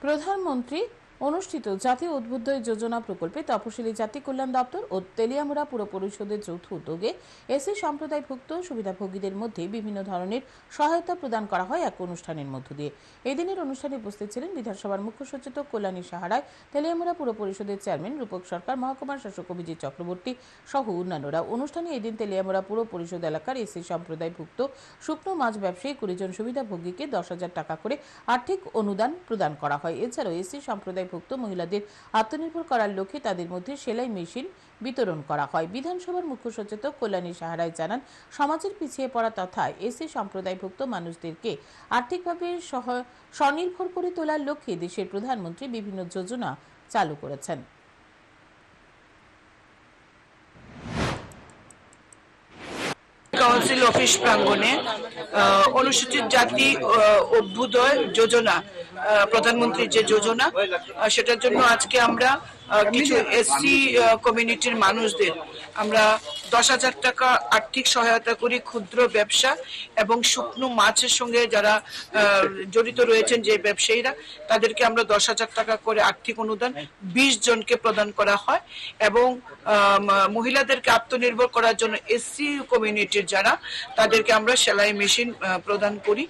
প্রধানমন্ত্রী অনুষ্ঠিত জাতীয় উদ্বুদ্ধ যোজনা প্রকল্পে তপশিলি জাতি কল্যাণ দপ্তর ও তেলিয়ামুড়া পুর পরিষদের যৌথ উদ্যোগে এসি সম্প্রদায়ভুক্ত সুবিধাভোগীদের মধ্যে বিভিন্ন ধরনের সহায়তা প্রদান করা হয় এক অনুষ্ঠানের মধ্য দিয়ে। এদিনের অনুষ্ঠানে উপস্থিত ছিলেন বিধানসভার মুখ্য সচেতক কল্যাণী সাহারায়, তেলিয়ামুড়া পুর পরিষদের চেয়ারম্যান রূপক সরকার, মহকুমার শাসক অভিজিৎ চক্রবর্তী সহ অন্যান্যরা। অনুষ্ঠানে এদিন তেলিয়ামুড়া পুর পরিষদ এলাকার এসি সম্প্রদায়ভুক্ত শুকনো মাছ ব্যবসায়ী কুড়িজন সুবিধাভোগীকে দশ হাজার টাকা করে আর্থিক অনুদান প্রদান করা হয়। এছাড়াও এসি সম্প্রদায়ভুক্ত মহিলাদের আত্মনির্ভর করার লক্ষ্যে তাদের মধ্যে সেলাই মেশিন বিতরণ করা হয়। বিধানসভার মুখ্য সচেতক কল্যাণী সাহারায় জানান সমাজের পিছিয়ে পড়া তথা এসি সম্প্রদায়ভুক্ত মানুষদেরকে আর্থিকভাবে স্বনির্ভর করে তোলার লক্ষ্যে দেশের প্রধানমন্ত্রী বিভিন্ন যোজনা চালু করেছেন। কাউন্সিল অফিস প্রাঙ্গণে আহ, অনুসূচিত জাতি অভ্যুদয় যোজনা প্রধানমন্ত্রীর যে যোজনা সেটার জন্য আজকে আমরা কিছু এসসি কমিউনিটির মানুষদের আমরা দশ হাজার টাকা আর্থিক সহায়তা করি ক্ষুদ্র ব্যবসা এবং শুকনো মাছের সঙ্গে যারা জড়িত রয়েছেন যে ব্যবসায়ীরা, তাদেরকে আমরা দশ হাজার টাকা করে আর্থিক অনুদান বিশ জনকে প্রদান করা হয় এবং মহিলাদেরকে আত্মনির্ভর করার জন্য এসসি কমিউনিটির যারা, তাদেরকে আমরা সেলাই মেশিন প্রদান করি।